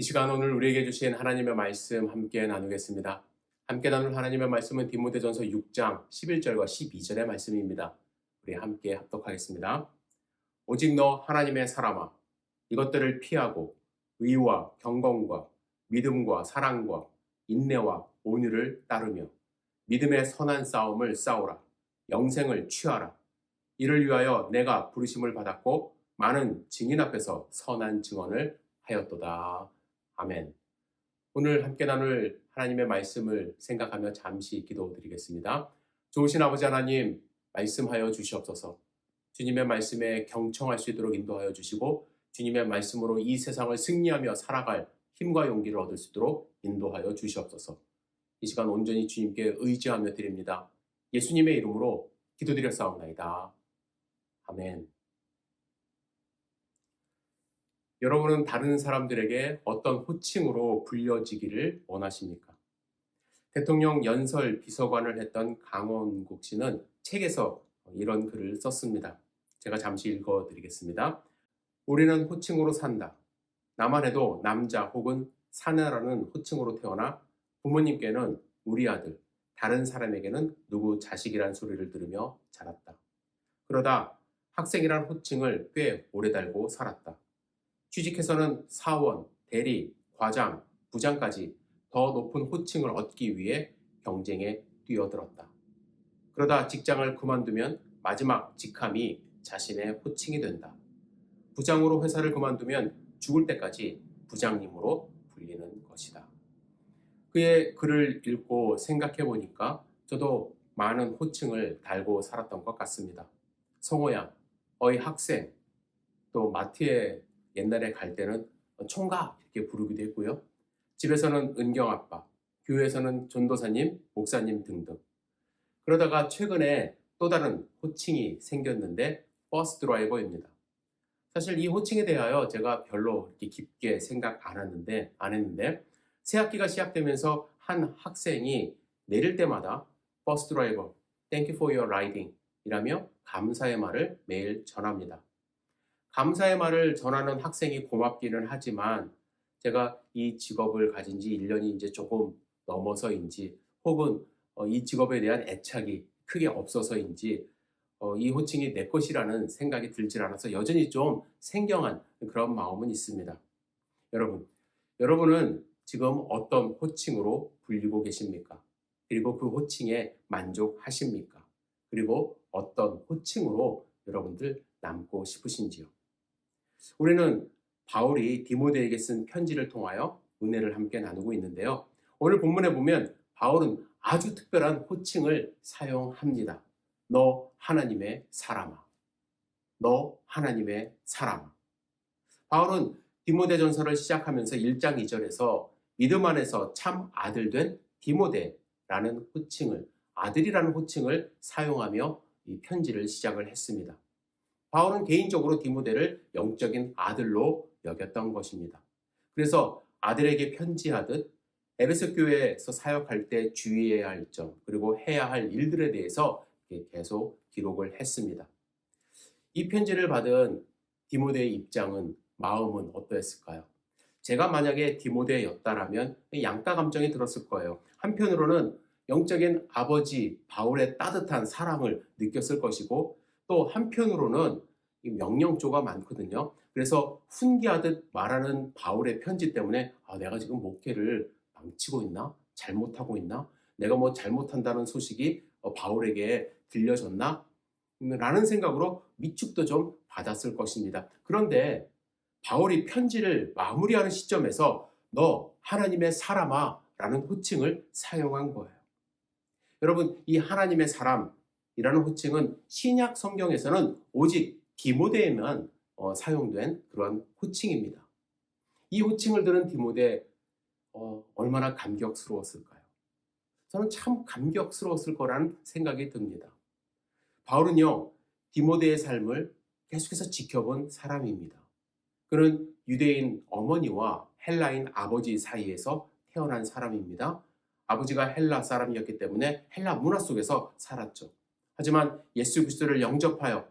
이 시간 오늘 우리에게 주신 하나님의 말씀 함께 나누겠습니다. 함께 나눌 하나님의 말씀은 디모데전서 6장 11절과 12절의 말씀입니다. 우리 함께 합독하겠습니다. 오직 너 하나님의 사람아 이것들을 피하고 의와 경건과 믿음과 사랑과 인내와 온유를 따르며 믿음의 선한 싸움을 싸우라 영생을 취하라 이를 위하여 내가 부르심을 받았고 많은 증인 앞에서 선한 증언을 하였도다. 아멘. 오늘 함께 나눌 하나님의 말씀을 생각하며 잠시 기도드리겠습니다. 좋으신 아버지 하나님, 말씀하여 주시옵소서. 주님의 말씀에 경청할 수 있도록 인도하여 주시고, 주님의 말씀으로 이 세상을 승리하며 살아갈 힘과 용기를 얻을 수 있도록 인도하여 주시옵소서. 이 시간 온전히 주님께 의지하며 드립니다. 예수님의 이름으로 기도드렸사옵나이다. 아멘. 여러분은 다른 사람들에게 어떤 호칭으로 불려지기를 원하십니까? 대통령 연설 비서관을 했던 강원국 씨는 책에서 이런 글을 썼습니다. 제가 잠시 읽어 드리겠습니다. 우리는 호칭으로 산다. 나만 해도 남자 혹은 사내라는 호칭으로 태어나 부모님께는 우리 아들, 다른 사람에게는 누구 자식이란 소리를 들으며 자랐다. 그러다 학생이란 호칭을 꽤 오래 달고 살았다. 취직해서는 사원, 대리, 과장, 부장까지 더 높은 호칭을 얻기 위해 경쟁에 뛰어들었다. 그러다 직장을 그만두면 마지막 직함이 자신의 호칭이 된다. 부장으로 회사를 그만두면 죽을 때까지 부장님으로 불리는 것이다. 그의 글을 읽고 생각해 보니까 저도 많은 호칭을 달고 살았던 것 같습니다. 성호야, 어이 학생, 또 마트에 옛날에 갈 때는 총각 이렇게 부르기도 했고요. 집에서는 은경 아빠, 교회에서는 전도사님, 목사님 등등. 그러다가 최근에 또 다른 호칭이 생겼는데 버스 드라이버입니다. 사실 이 호칭에 대하여 제가 별로 이렇게 깊게 생각 안 했는데 안 했는데 새 학기가 시작되면서 한 학생이 내릴 때마다 버스 드라이버, thank you for your riding 이라며 감사의 말을 매일 전합니다. 감사의 말을 전하는 학생이 고맙기는 하지만 제가 이 직업을 가진 지 1년이 이제 조금 넘어서인지 혹은 어, 이 직업에 대한 애착이 크게 없어서인지 어, 이 호칭이 내 것이라는 생각이 들질 않아서 여전히 좀 생경한 그런 마음은 있습니다. 여러분, 여러분은 지금 어떤 호칭으로 불리고 계십니까? 그리고 그 호칭에 만족하십니까? 그리고 어떤 호칭으로 여러분들 남고 싶으신지요? 우리는 바울이 디모데에게 쓴 편지를 통하여 은혜를 함께 나누고 있는데요. 오늘 본문에 보면 바울은 아주 특별한 호칭을 사용합니다. 너 하나님의 사람아. 너 하나님의 사람아. 바울은 디모데전서를 시작하면서 1장 2절에서 믿음 안에서 참 아들 된 디모데라는 호칭을 아들이라는 호칭을 사용하며 이 편지를 시작을 했습니다. 바울은 개인적으로 디모데를 영적인 아들로 여겼던 것입니다. 그래서 아들에게 편지하듯 에베소 교회에서 사역할 때 주의해야 할 점, 그리고 해야 할 일들에 대해서 계속 기록을 했습니다. 이 편지를 받은 디모데의 입장은, 마음은 어떠했을까요? 제가 만약에 디모데였다라면 양가 감정이 들었을 거예요. 한편으로는 영적인 아버지 바울의 따뜻한 사랑을 느꼈을 것이고 또 한편으로는 명령조가 많거든요. 그래서 훈계하듯 말하는 바울의 편지 때문에 아, 내가 지금 목회를 망치고 있나? 잘못하고 있나? 내가 뭐 잘못한다는 소식이 어, 바울에게 들려졌나? 음, 라는 생각으로 미축도 좀 받았을 것입니다. 그런데 바울이 편지를 마무리하는 시점에서 너 하나님의 사람아 라는 호칭을 사용한 거예요. 여러분, 이 하나님의 사람 이라는 호칭은 신약 성경에서는 오직 디모데에만 어, 사용된 그런 호칭입니다. 이 호칭을 들은 디모데 어, 얼마나 감격스러웠을까요? 저는 참 감격스러웠을 거라는 생각이 듭니다. 바울은요, 디모데의 삶을 계속해서 지켜본 사람입니다. 그는 유대인 어머니와 헬라인 아버지 사이에서 태어난 사람입니다. 아버지가 헬라 사람이었기 때문에 헬라 문화 속에서 살았죠. 하지만 예수 그리스도를 영접하여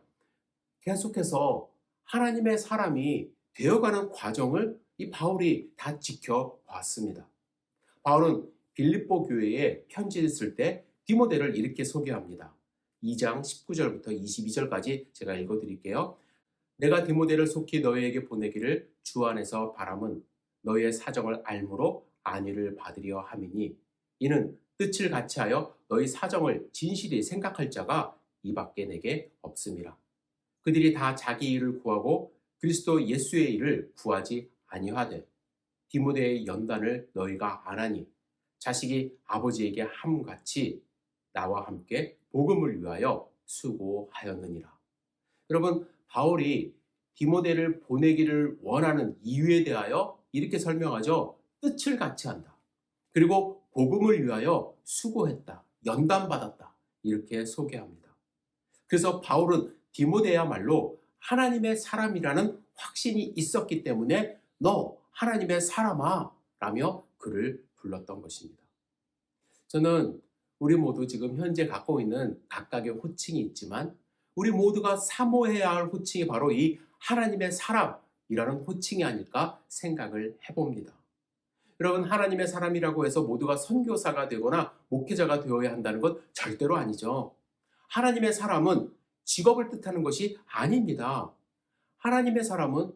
계속해서 하나님의 사람이 되어가는 과정을 이 바울이 다 지켜봤습니다. 바울은 빌립보 교회에 편지를 쓸 때 디모데를 이렇게 소개합니다. 2장 19절부터 22절까지 제가 읽어드릴게요. 내가 디모데를 속히 너희에게 보내기를 주 안에서 바람은 너희의 사정을 알므로 안위를 받으려 함이니 이는 뜻을 같이하여 너희 사정을 진실히 생각할 자가 이밖에 내게 없음이라. 그들이 다 자기 일을 구하고 그리스도 예수의 일을 구하지 아니하되 디모데의 연단을 너희가 안 하니 자식이 아버지에게 함같이 나와 함께 복음을 위하여 수고하였느니라. 여러분 바울이 디모데를 보내기를 원하는 이유에 대하여 이렇게 설명하죠. 뜻을 같이 한다. 그리고 복음을 위하여 수고했다. 연단받았다. 이렇게 소개합니다. 그래서 바울은 디모데야말로 하나님의 사람이라는 확신이 있었기 때문에 너 하나님의 사람아 라며 그를 불렀던 것입니다. 저는 우리 모두 지금 현재 갖고 있는 각각의 호칭이 있지만 우리 모두가 사모해야 할 호칭이 바로 이 하나님의 사람이라는 호칭이 아닐까 생각을 해봅니다. 여러분 하나님의 사람이라고 해서 모두가 선교사가 되거나 목회자가 되어야 한다는 것 절대로 아니죠. 하나님의 사람은 직업을 뜻하는 것이 아닙니다. 하나님의 사람은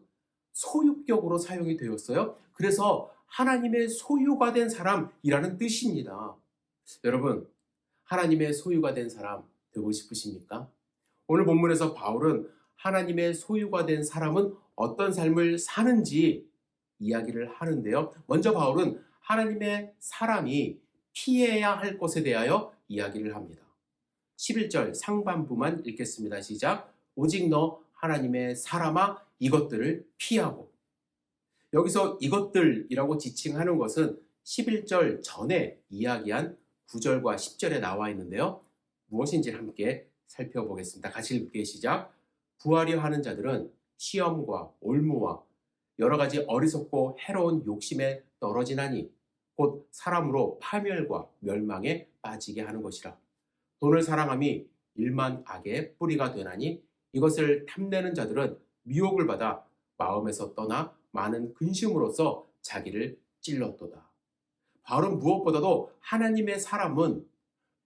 소유격으로 사용이 되었어요. 그래서 하나님의 소유가 된 사람이라는 뜻입니다. 여러분, 하나님의 소유가 된 사람 되고 싶으십니까? 오늘 본문에서 바울은 하나님의 소유가 된 사람은 어떤 삶을 사는지 이야기를 하는데요. 먼저 바울은 하나님의 사람이 피해야 할 것에 대하여 이야기를 합니다. 11절 상반부만 읽겠습니다. 시작. 오직 너 하나님의 사람아 이것들을 피하고 여기서 이것들이라고 지칭하는 것은 11절 전에 이야기한 9절과 10절에 나와 있는데요. 무엇인지 함께 살펴보겠습니다. 같이 읽게 시작. 구하려 하는 자들은 시험과 올무와 여러 가지 어리석고 해로운 욕심에 떨어지나니 곧 사람으로 파멸과 멸망에 빠지게 하는 것이라. 돈을 사랑함이 일만 악의 뿌리가 되나니 이것을 탐내는 자들은 미혹을 받아 마음에서 떠나 많은 근심으로써 자기를 찔렀도다. 바울은 무엇보다도 하나님의 사람은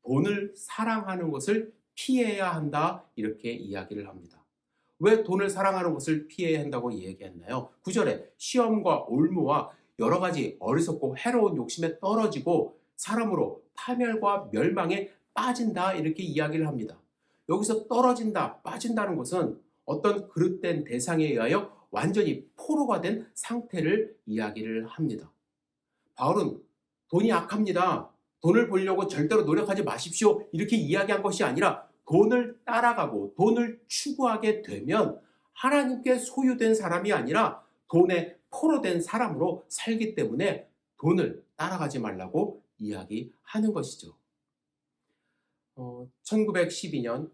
돈을 사랑하는 것을 피해야 한다 이렇게 이야기를 합니다. 왜 돈을 사랑하는 것을 피해야 한다고 얘기했나요? 9절에 시험과 올무와 여러 가지 어리석고 해로운 욕심에 떨어지고 사람으로 파멸과 멸망에 빠진다 이렇게 이야기를 합니다. 여기서 떨어진다, 빠진다는 것은 어떤 그릇된 대상에 의하여 완전히 포로가 된 상태를 이야기를 합니다. 바울은 돈이 악합니다. 돈을 벌려고 절대로 노력하지 마십시오. 이렇게 이야기한 것이 아니라 돈을 따라가고 돈을 추구하게 되면 하나님께 소유된 사람이 아니라 돈에 포로된 사람으로 살기 때문에 돈을 따라가지 말라고 이야기하는 것이죠. 어, 1912년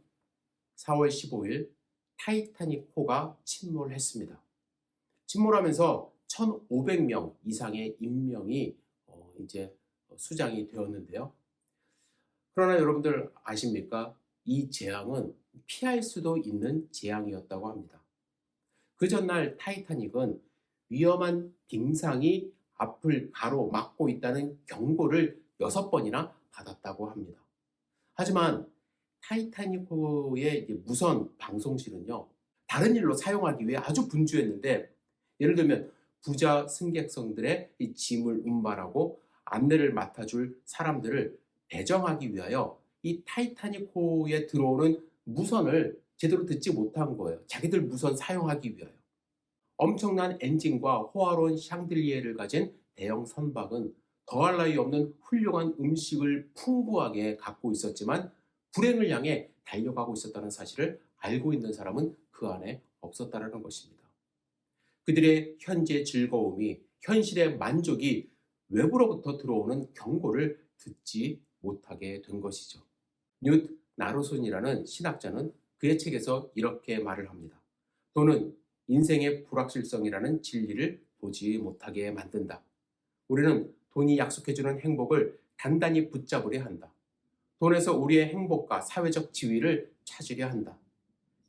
4월 15일 타이타닉 호가 침몰했습니다. 침몰하면서 1,500명 이상의 인명이 어, 이제 수장이 되었는데요. 그러나 여러분들 아십니까? 이 재앙은 피할 수도 있는 재앙이었다고 합니다. 그 전날 타이타닉은 위험한 빙상이 앞을 가로막고 있다는 경고를 여섯 번이나 받았다고 합니다. 하지만 타이타닉호의 무선 방송실은요, 다른 일로 사용하기 위해 아주 분주했는데, 예를 들면 부자 승객성들의 이 짐을 운반하고 안내를 맡아줄 사람들을 배정하기 위하여 이 타이타닉호에 들어오는 무선을 제대로 듣지 못한 거예요. 자기들 무선 사용하기 위하여. 엄청난 엔진과 호화로운 샹들리에를 가진 대형 선박은 더할 나위 없는 훌륭한 음식을 풍부하게 갖고 있었지만 불행을 향해 달려가고 있었다는 사실을 알고 있는 사람은 그 안에 없었다는 것입니다. 그들의 현재 즐거움이 현실의 만족이 외부로부터 들어오는 경고를 듣지 못하게 된 것이죠. 뉴트 나루손이라는 신학자는 그의 책에서 이렇게 말을 합니다. 돈은 인생의 불확실성이라는 진리를 보지 못하게 만든다. 우리는 돈이 약속해주는 행복을 단단히 붙잡으려 한다. 돈에서 우리의 행복과 사회적 지위를 찾으려 한다.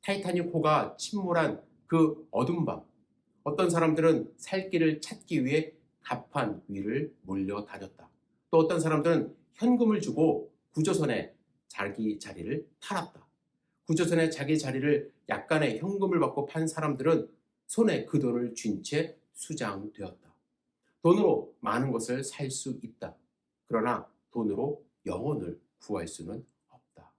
타이타닉 호가 침몰한 그 어둠 밤, 어떤 사람들은 살 길을 찾기 위해 갑판 위를 몰려다녔다. 또 어떤 사람들은 현금을 주고 구조선에 자기 자리를 팔았다. 구조선에 자기 자리를 약간의 현금을 받고 판 사람들은 손에 그 돈을 쥔 채 수장되었다. 돈으로 많은 것을 살 수 있다. 그러나 돈으로 영혼을 구할 수는 없다.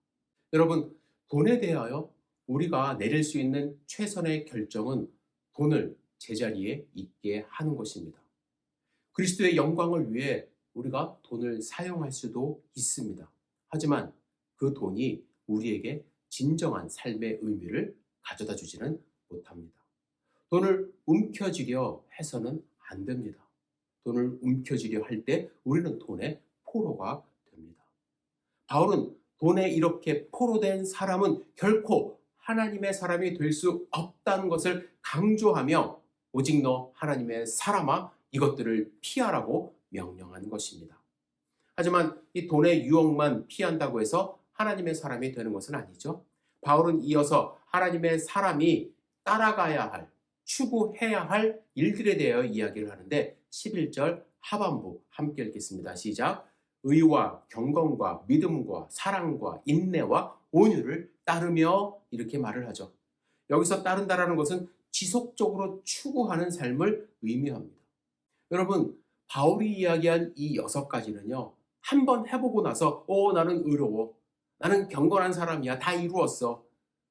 여러분, 돈에 대하여 우리가 내릴 수 있는 최선의 결정은 돈을 제자리에 있게 하는 것입니다. 그리스도의 영광을 위해 우리가 돈을 사용할 수도 있습니다. 하지만 그 돈이 우리에게 진정한 삶의 의미를 가져다 주지는 못합니다. 돈을 움켜쥐려 해서는 안 됩니다. 돈을 움켜쥐려 할 때 우리는 돈의 포로가 됩니다. 바울은 돈에 이렇게 포로된 사람은 결코 하나님의 사람이 될 수 없다는 것을 강조하며 오직 너 하나님의 사람아 이것들을 피하라고 명령한 것입니다. 하지만 이 돈의 유혹만 피한다고 해서 하나님의 사람이 되는 것은 아니죠. 바울은 이어서 하나님의 사람이 따라가야 할, 추구해야 할 일들에 대하여 이야기를 하는데 11절 하반부 함께 읽겠습니다. 시작. 의와 경건과 믿음과 사랑과 인내와 온유를 따르며 이렇게 말을 하죠. 여기서 따른다라는 것은 지속적으로 추구하는 삶을 의미합니다. 여러분, 바울이 이야기한 이 여섯 가지는요, 한번 해보고 나서, 오, 나는 의로워. 나는 경건한 사람이야. 다 이루었어.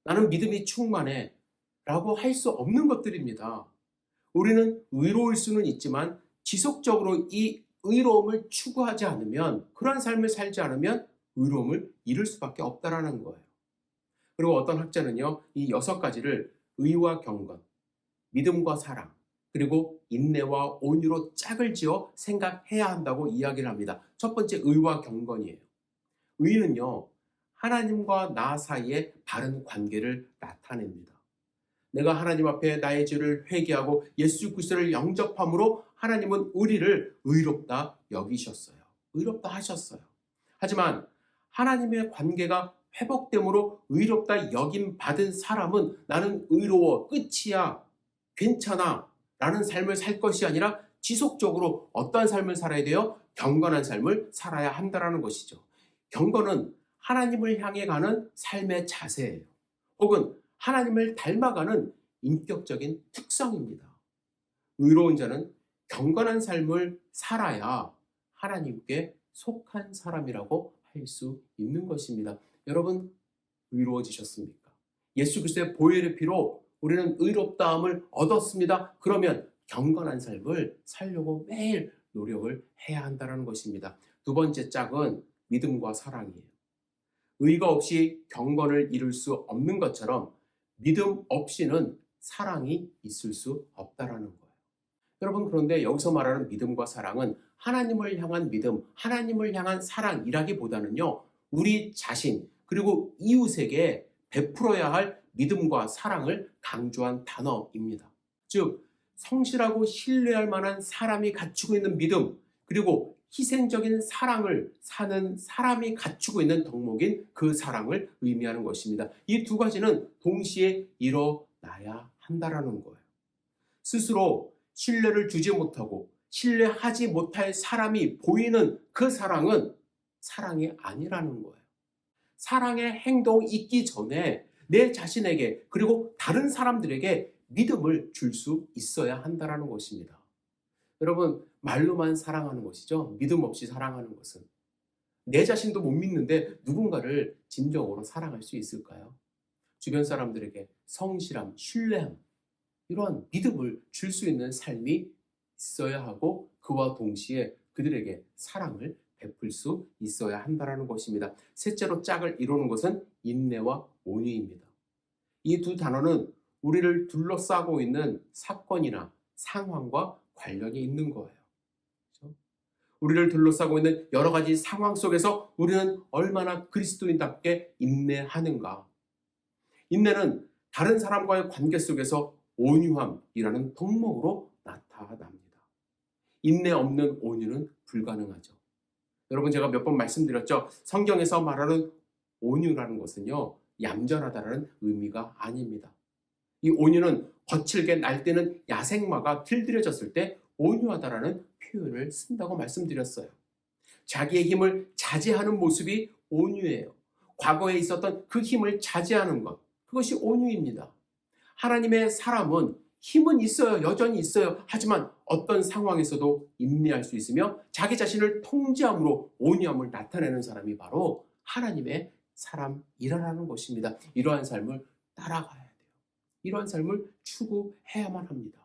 나는 믿음이 충만해. 라고 할 수 없는 것들입니다. 우리는 의로울 수는 있지만 지속적으로 이 의로움을 추구하지 않으면, 그러한 삶을 살지 않으면 의로움을 잃을 수밖에 없다라는 거예요. 그리고 어떤 학자는요, 이 여섯 가지를 의와 경건, 믿음과 사랑, 그리고 인내와 온유로 짝을 지어 생각해야 한다고 이야기를 합니다. 첫 번째 의와 경건이에요. 의는요, 하나님과 나 사이의 바른 관계를 나타냅니다. 내가 하나님 앞에 나의 죄를 회개하고 예수 그리스도를 영접함으로 하나님은 우리를 의롭다 여기셨어요. 의롭다 하셨어요. 하지만 하나님의 관계가 회복됨으로 의롭다 여김 받은 사람은 나는 의로워 끝이야 괜찮아 라는 삶을 살 것이 아니라 지속적으로 어떠한 삶을 살아야 돼요? 경건한 삶을 살아야 한다라는 것이죠. 경건은 하나님을 향해 가는 삶의 자세예요. 혹은 하나님을 닮아가는 인격적인 특성입니다. 의로운 자는 경건한 삶을 살아야 하나님께 속한 사람이라고 할 수 있는 것입니다. 여러분 의로워지셨습니까? 예수 그리스도의 보혈의 피로 우리는 의롭다함을 얻었습니다. 그러면 경건한 삶을 살려고 매일 노력을 해야 한다는 것입니다. 두 번째 짝은 믿음과 사랑이에요. 의가 없이 경건을 이룰 수 없는 것처럼 믿음 없이는 사랑이 있을 수 없다라는 거예요. 여러분 그런데 여기서 말하는 믿음과 사랑은 하나님을 향한 믿음, 하나님을 향한 사랑이라기보다는요. 우리 자신 그리고 이웃에게 베풀어야 할 믿음과 사랑을 강조한 단어입니다. 즉 성실하고 신뢰할 만한 사람이 갖추고 있는 믿음 그리고 희생적인 사랑을 사는 사람이 갖추고 있는 덕목인 그 사랑을 의미하는 것입니다. 이 두 가지는 동시에 일어나야 한다라는 거예요. 스스로 신뢰를 주지 못하고 신뢰하지 못할 사람이 보이는 그 사랑은 사랑이 아니라는 거예요. 사랑의 행동이 있기 전에 내 자신에게 그리고 다른 사람들에게 믿음을 줄 수 있어야 한다라는 것입니다. 여러분 말로만 사랑하는 것이죠. 믿음 없이 사랑하는 것은 내 자신도 못 믿는데 누군가를 진정으로 사랑할 수 있을까요? 주변 사람들에게 성실함, 신뢰함 이러한 믿음을 줄 수 있는 삶이 있어야 하고 그와 동시에 그들에게 사랑을 베풀 수 있어야 한다는 것입니다. 셋째로 짝을 이루는 것은 인내와 온유입니다. 이 두 단어는 우리를 둘러싸고 있는 사건이나 상황과 관련이 있는 거예요. 그렇죠? 우리를 둘러싸고 있는 여러 가지 상황 속에서 우리는 얼마나 그리스도인답게 인내하는가. 인내는 다른 사람과의 관계 속에서 온유함이라는 덕목으로 나타납니다. 인내 없는 온유는 불가능하죠. 여러분 제가 몇 번 말씀드렸죠. 성경에서 말하는 온유라는 것은요. 얌전하다는 의미가 아닙니다. 이 온유는 거칠게 날뛰는 야생마가 길들여졌을 때 온유하다라는 표현을 쓴다고 말씀드렸어요. 자기의 힘을 자제하는 모습이 온유예요. 과거에 있었던 그 힘을 자제하는 것, 그것이 온유입니다. 하나님의 사람은 힘은 있어요. 여전히 있어요. 하지만 어떤 상황에서도 인내할 수 있으며 자기 자신을 통제함으로 온유함을 나타내는 사람이 바로 하나님의 사람이라는 것입니다. 이러한 삶을 따라가야 돼요. 이러한 삶을 추구해야만 합니다.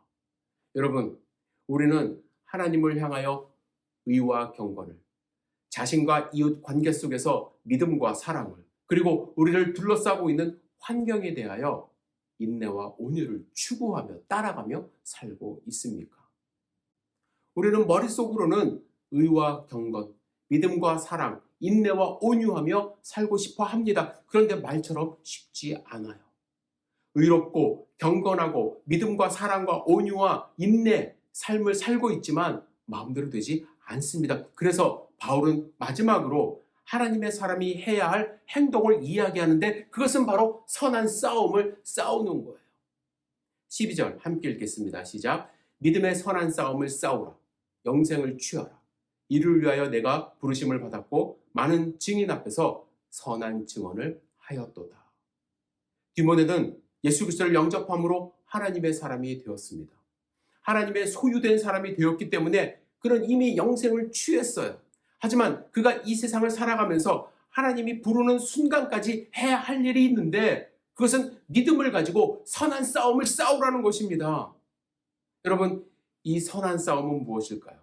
여러분, 우리는 하나님을 향하여 의와 경건을 자신과 이웃 관계 속에서 믿음과 사랑을 그리고 우리를 둘러싸고 있는 환경에 대하여 인내와 온유를 추구하며 따라가며 살고 있습니까? 우리는 머릿속으로는 의와 경건, 믿음과 사랑, 인내와 온유하며 살고 싶어 합니다. 그런데 말처럼 쉽지 않아요. 의롭고 경건하고 믿음과 사랑과 온유와 인내 삶을 살고 있지만 마음대로 되지 않습니다. 그래서 바울은 마지막으로 하나님의 사람이 해야 할 행동을 이야기하는데 그것은 바로 선한 싸움을 싸우는 거예요. 12절 함께 읽겠습니다. 시작. 믿음의 선한 싸움을 싸우라. 영생을 취하라. 이를 위하여 내가 부르심을 받았고 많은 증인 앞에서 선한 증언을 하였도다. 디모데는 예수 그리스도를 영접함으로 하나님의 사람이 되었습니다. 하나님의 소유된 사람이 되었기 때문에 그는 이미 영생을 취했어요. 하지만 그가 이 세상을 살아가면서 하나님이 부르는 순간까지 해야 할 일이 있는데 그것은 믿음을 가지고 선한 싸움을 싸우라는 것입니다. 여러분, 이 선한 싸움은 무엇일까요?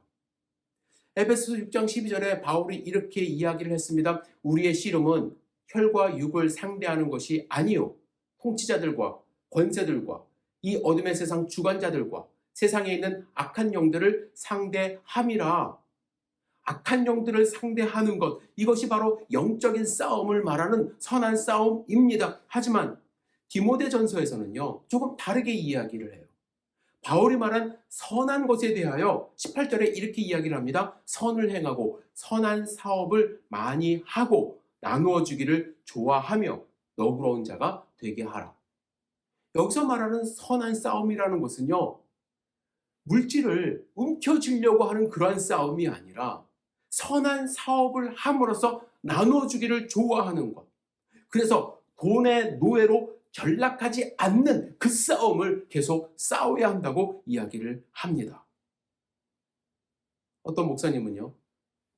에베소 6장 12절에 바울이 이렇게 이야기를 했습니다. 우리의 씨름은 혈과 육을 상대하는 것이 아니요. 통치자들과 권세들과 이 어둠의 세상 주관자들과 세상에 있는 악한 영들을 상대함이라. 악한 영들을 상대하는 것, 이것이 바로 영적인 싸움을 말하는 선한 싸움입니다. 하지만 디모데 전서에서는요, 조금 다르게 이야기를 해요. 바울이 말한 선한 것에 대하여 18절에 이렇게 이야기를 합니다. 선을 행하고 선한 사업을 많이 하고 나누어 주기를 좋아하며 너그러운 자가 되게 하라. 여기서 말하는 선한 싸움이라는 것은요, 물질을 움켜쥐려고 하는 그러한 싸움이 아니라 선한 사업을 함으로써 나누어 주기를 좋아하는 것. 그래서 돈의 노예로 전락하지 않는 그 싸움을 계속 싸워야 한다고 이야기를 합니다. 어떤 목사님은요,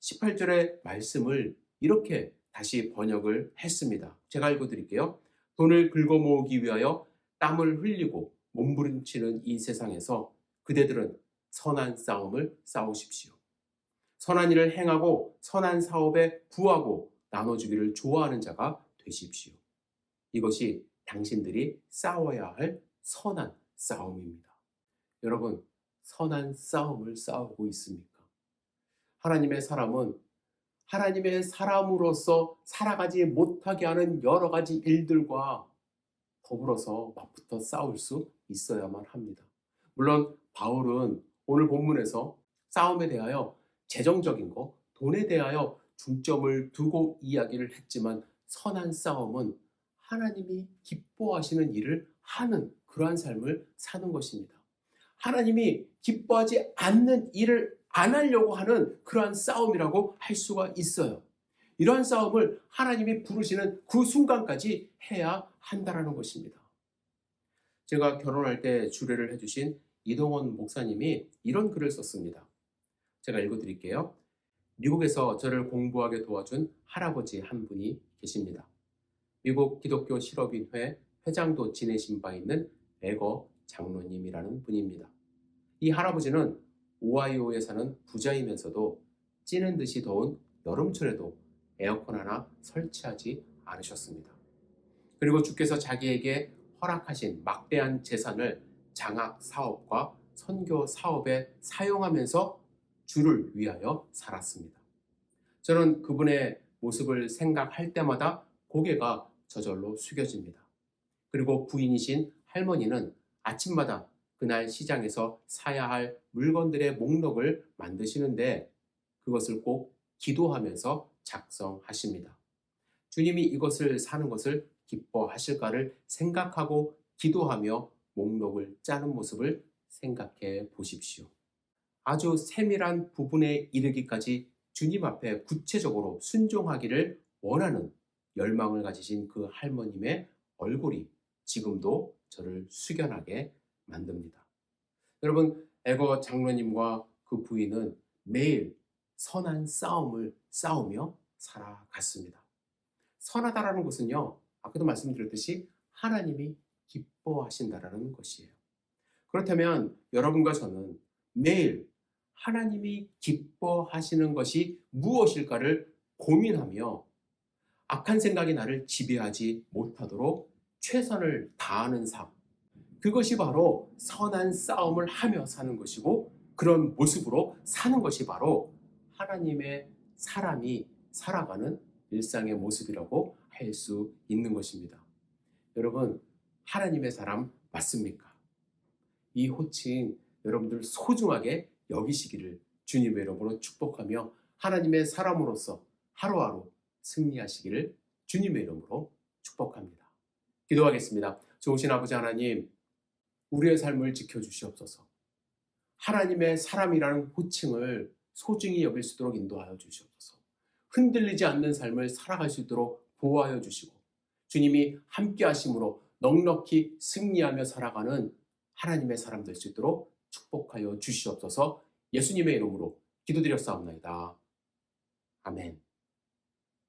18절의 말씀을 이렇게 다시 번역을 했습니다. 제가 읽어드릴게요. 돈을 긁어 모으기 위하여 땀을 흘리고 몸부림치는 이 세상에서 그대들은 선한 싸움을 싸우십시오. 선한 일을 행하고 선한 사업에 부하고 나눠주기를 좋아하는 자가 되십시오. 이것이 당신들이 싸워야 할 선한 싸움입니다. 여러분, 선한 싸움을 싸우고 있습니까? 하나님의 사람은 하나님의 사람으로서 살아가지 못하게 하는 여러 가지 일들과 더불어서 맞붙어 싸울 수 있어야만 합니다. 물론 바울은 오늘 본문에서 싸움에 대하여 재정적인 거, 돈에 대하여 중점을 두고 이야기를 했지만 선한 싸움은 하나님이 기뻐하시는 일을 하는 그러한 삶을 사는 것입니다. 하나님이 기뻐하지 않는 일을 안 하려고 하는 그러한 싸움이라고 할 수가 있어요. 이러한 싸움을 하나님이 부르시는 그 순간까지 해야 한다라는 것입니다. 제가 결혼할 때 주례를 해주신 이동원 목사님이 이런 글을 썼습니다. 제가 읽어드릴게요. 미국에서 저를 공부하게 도와준 할아버지 한 분이 계십니다. 미국 기독교 실업인회 회장도 지내신 바 있는 에거 장로님이라는 분입니다. 이 할아버지는 오하이오에 사는 부자이면서도 찌는 듯이 더운 여름철에도 에어컨 하나 설치하지 않으셨습니다. 그리고 주께서 자기에게 허락하신 막대한 재산을 장학 사업과 선교 사업에 사용하면서 주를 위하여 살았습니다. 저는 그분의 모습을 생각할 때마다 고개가 저절로 숙여집니다. 그리고 부인이신 할머니는 아침마다 그날 시장에서 사야 할 물건들의 목록을 만드시는데 그것을 꼭 기도하면서 작성하십니다. 주님이 이것을 사는 것을 기뻐하실까를 생각하고 기도하며 목록을 짜는 모습을 생각해 보십시오. 아주 세밀한 부분에 이르기까지 주님 앞에 구체적으로 순종하기를 원하는 열망을 가지신 그 할머님의 얼굴이 지금도 저를 숙연하게 만듭니다. 여러분, 에거 장로님과 그 부인은 매일 선한 싸움을 싸우며 살아갔습니다. 선하다라는 것은요, 아까도 말씀드렸듯이 하나님이 기뻐하신다라는 것이에요. 그렇다면 여러분과 저는 매일 하나님이 기뻐하시는 것이 무엇일까를 고민하며 악한 생각이 나를 지배하지 못하도록 최선을 다하는 삶. 그것이 바로 선한 싸움을 하며 사는 것이고 그런 모습으로 사는 것이 바로 하나님의 사람이 살아가는 일상의 모습이라고 할 수 있는 것입니다. 여러분, 하나님의 사람 맞습니까? 이 호칭 여러분들 소중하게 여기시기를 주님의 이름으로 축복하며 하나님의 사람으로서 하루하루 승리하시기를 주님의 이름으로 축복합니다. 기도하겠습니다. 좋으신 아버지 하나님, 우리의 삶을 지켜주시옵소서. 하나님의 사람이라는 호칭을 소중히 여길 수 있도록 인도하여 주시옵소서. 흔들리지 않는 삶을 살아갈 수 있도록 보호하여 주시고 주님이 함께 하심으로 넉넉히 승리하며 살아가는 하나님의 사람 될 수 있도록 축복하여 주시옵소서 예수님의 이름으로 기도드렸사옵나이다. 아멘.